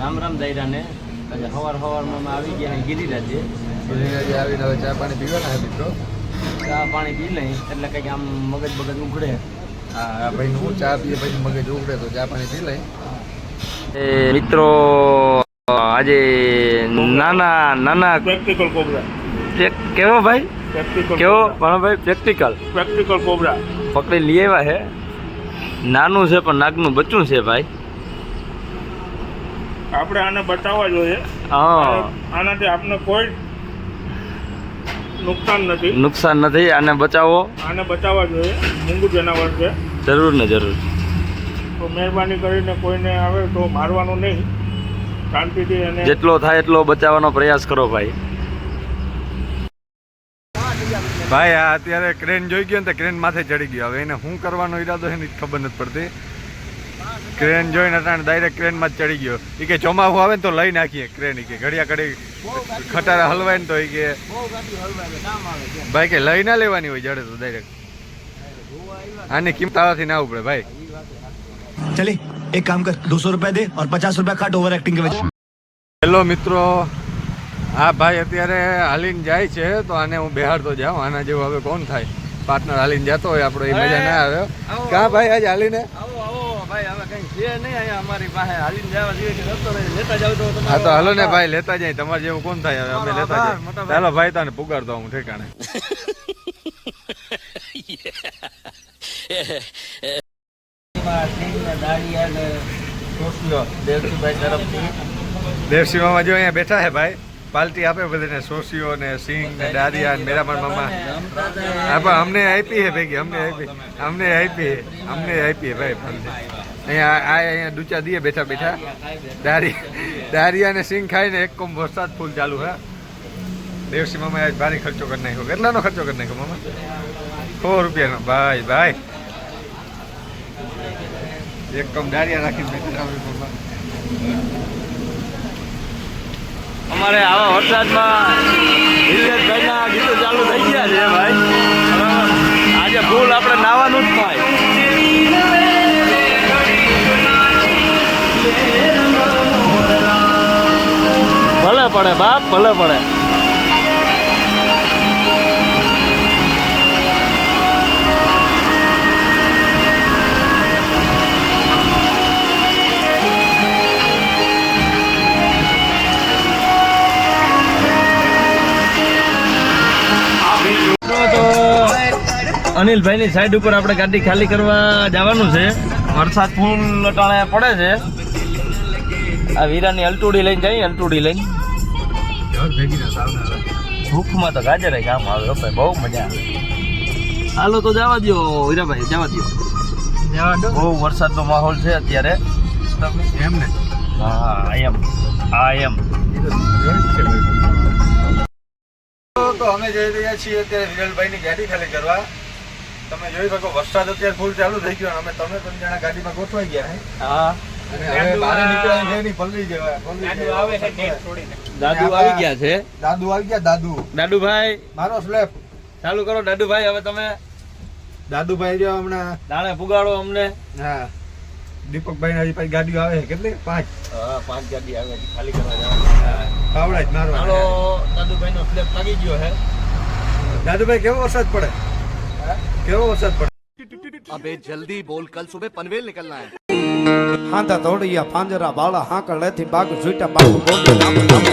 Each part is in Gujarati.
રામ રામ દાયરાને. આજે સવાર સવારમાં અમે આવી ગયા ગિરિરાજે ગિરિરાજે આવીને હવે ચા પાણી પીવાના છે મિત્રો? ચા પાણી પી લઈ એટલે કંઈક આમ મગજ બગજ ઉઘડે. હા ભાઈ હું ચા પીએ પછી મગજ ઉઘડે તો ચા પાણી પી લઈ. મિત્રો આજે નાના નાના પ્રેક્ટિકલ કોબરા કેવો ભાઈ? પ્રેક્ટિકલ કેવો? ભાઈ પ્રેક્ટિકલ પ્રેક્ટિકલ કોબરા પકડી લઈ આવ્યા છે નાનું છે પણ નાગનું બચ્ચું છે ભાઈ. આપણે આને બચાવવા જોઈએ. હા. આનાથી આપને કોઈ નુકસાન નથી. નુકસાન નથી આને બચાવો. આને બચાવવા જોઈએ. મૂંગું જનાવર છે જરૂર ને જરૂર. તો મહેરબાની કરીને કોઈને આવે તો મારવાનું નહીં. શાંતિથી અને જેટલો થાય એટલો બચાવવાનો પ્રયાસ કરો ભાઈ. ભાઈ આ અત્યારે ક્રેન જોઈ ગયો ને તો ક્રેન માથે ચડી ગયો. હવે એને શું કરવાનો ઈરાદો છે ને ખબર નથી પડતી. ક્રેન જોઈને અટાણે ડાયરેક્ટ ક્રેનમાં જ ચડી ગયો. એ કે ચોમાસું આવે ને તો લઈ નાખીએ ક્રેન કે. ઘડિયા ઘડી ખટારા હલવાય ને તો એ કે ભાઈ કે લઈ ના લેવાની હોય જડે તો ડાયરેક્ટ આની કિંમત આવવાથી ના ઉપડે ભાઈ. ચલે એક કામ કર દોસો રૂપિયા દે ઓર પચાસ રૂપિયા કાટ ઓવર એક્ટિંગ કે હેલો મિત્રો હા ભાઈ અત્યારે હાલીને જાય છે તો આને હું બેહાડતો જાઉં. આના જેવું હવે કોણ થાય? પાર્ટનર હાલીને જતો હોય આપણો એ મજા ના આવે. કા ભાઈ આજે હાલીને? ભાઈ હવે કઈ છે નહીં અહીંયા અમારી પાસે. હાલીને જવા જોઈએ કે રસ્તો લેતા જાવ તો હા તો હાલો ને ભાઈ લેતા જાય. તમારે જેવું કોણ થાય હવે? અમે લેતા જાય. ચાલો ભાઈ તને પુગાડતો હું ઠેકાણે. દેવસીમામાં જો અહીંયા બેઠા હે ભાઈ. પાલટી આપે બધાને સોસીઓ ને સિંગ ને ડારિયા ને મેરામણ મામા. હા પણ અમને આપી હે ભેગી અમને આપી. અમને આપી છે અમને આપી ભાઈ પાલટી અહીંયા આ અહીંયા ડૂચા દીએ બેઠા બેઠા. દારી દારિયા ને સિંગ ખાઈને એક કોમ વરસાદ ફૂલ ચાલુ હા. દેવસી મામા આજ ભારે ખર્ચો કરી નાખ્યો. કેટલાનો ખર્ચો કરી નાખ્યો મામા? સો રૂપિયાનો. ભાઈ ભાઈ. એક કમ ડારિયા રાખીને બેઠા મામા. અમારે આવા વરસાદમાં હિતેશભાઈના ગીતો ચાલુ થઈ ગયા છે, ભાઈ. આજે ફૂલ આપણે નાવાનું જ થાય. ભલે પડે બાપ, ભલે પડે. અનિલભાઈની સાઈડ ઉપર આપણે ગાડી ખાલી કરવા જવાનું છે. વરસાદ ફૂલ અટાણે પડે છે. આ વીરાની અલટુડી લઈને જઈએ અલટુડી લઈને. ભૂખમાં તો ગાજર કામ આવે ભાઈ બહુ મજા આવે. હાલો તો જવા દો હીરાભાઈ જવા દો. બહુ વરસાદનો માહોલ છે અત્યારે. એમ ને? હા એમ હા એમ. તો અમે જઈ રહ્યા છીએ અત્યારે વિરલભાઈની ગાડી ખાલી કરવા. તમે જોઈ શકો વરસાદ અત્યારે ફૂલ ચાલુ થઈ ગયો અને અમે તમે ત્રણ જણા ગાડીમાં ગોઠવાઈ ગયા હા. દાદુ આવી ગયા છે? દાદુ આવી ગયા દાદુ. દાદુભાઈ? મારો સ્લેપ ચાલુ કરો દાદુભાઈ હવે તમે દાદુભાઈ રહ્યો હમણાં. દાણે પુગાડો અમને. હા. દીપકભાઈ ના પાછી ગાડીઓ આવે છે. કેટલી? પાંચ. હા પાંચ ગાડી આવે છે. ખાલી કરવા જવાનું. પાવડા જ મારો દાદુભાઈ નો સ્લેપ લાગી ગયો હે. દાદુભાઈ કેવો વરસાદ પડે? क्यों औसत अबे जल्दी बोल कल सुबह पनवेल निकलना है हाँ ता या पांजरा बाड़ा हाँ कर लेती बाग झूठा बाग बोल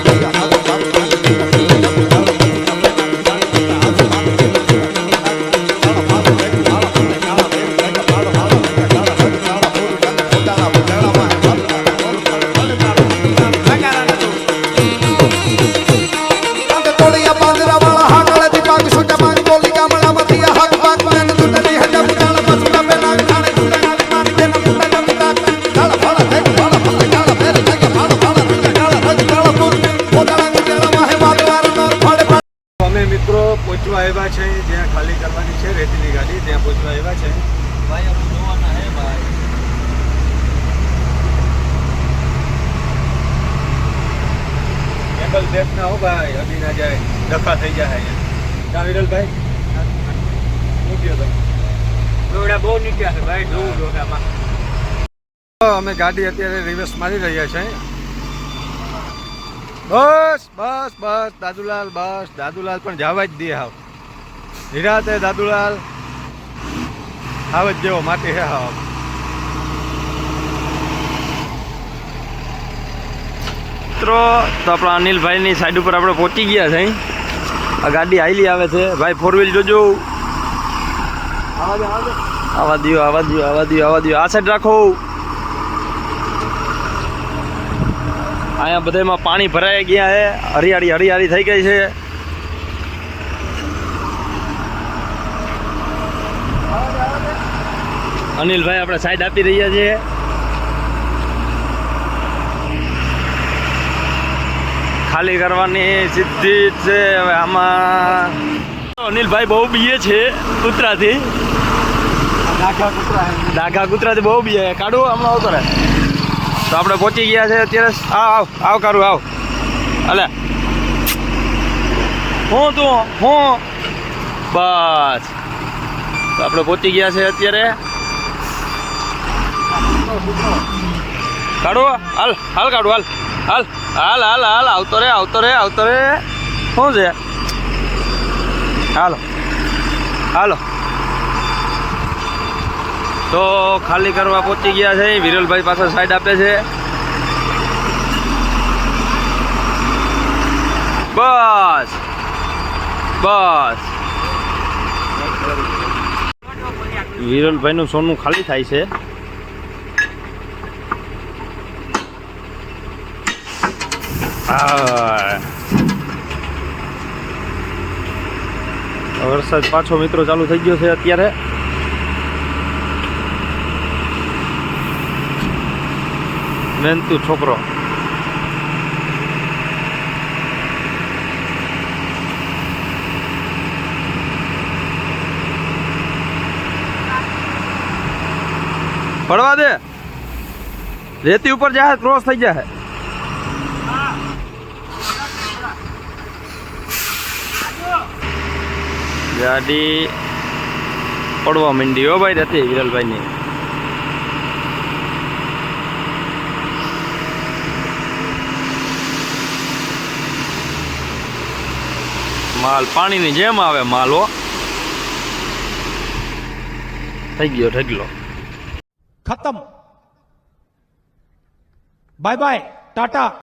છે જ્યાં ખાલી કરવાની છે રેતીની ગાડી ત્યાં પહોંચવા આવ્યા છે. ભાઈ આપણે જોવાના હે ભાઈ. કેબલ દેખ ના હો ભાઈ અભી ના જાય. ડખા થઈ જાય ક્યાં વિરલભાઈ શું કહ્યો દોડા બહુ નીકળ્યા છે ભાઈ જોવું જો અમે ગાડી અત્યારે રિવર્સ મારી રહ્યા છે. બસ બસ બસ દાદુલાલ બસ દાદુલાલ પણ જવા જ દે હાવ. નિરાતે દાદુલાલ હાવ જ જેવો માટી હે હાવ. મિત્રો, તો આપણા અનિલભાઈની સાઈડ ઉપર આપણે પહોંચી ગયા છે આ ગાડી આવેલી આવે છે. ભાઈ ફોર વ્હીલ જોજો. આવા દો આવા દો આવા દો આવા દો આ સાઈડ રાખો. અહીંયા બધામાં પાણી ભરાઈ ગયા છે. હરિયાળી હરિયાળી થઈ ગઈ છે. અનિલભાઈ આપણે સાઈડ આપી રહ્યા છીએ ખાલી કરવાની સિદ્ધિ છે હવે આમાં. અનિલભાઈ બહુ બીએ છે કૂતરાથી. ડાઘા કૂતરાથી બહુ બીએ કાઢું હમણાં આવતો રહે. તો આપણે પહોંચી ગયા છે અત્યારે. આવ આવ આવ કાઢું આવ. અલે. હું તું, હું. બસ. તો આપણે પહોંચી ગયા છે અત્યારે. કાઢો, હાલ હાલ કાઢું, હાલ હાલ હાલ હાલ હાલ, આવતો રે આવતો રે આવતો રે. શું છે? હાલો હાલો. તો ખાલી કરવા પહોંચી ગયા છે, વિરલભાઈ પાસે સાઈડ આપે છે. બસ બસ. વિરલભાઈનું સોનું ખાલી થાય છે. વરસાદ પાછો મિત્રો ચાલુ થઈ ગયો છે અત્યારે. મહેનતુ છોકરો. પડવા દે. રેતી ઉપર જાય ક્રોસ થઈ જાય ગાડી પડવા માંડી હો ભાઈ નથી વિરલભાઈની માલ પાણીની જેમ આવે માલ હો. થઈ ગયો ઢગલો. ખતમ. Bye bye, tata.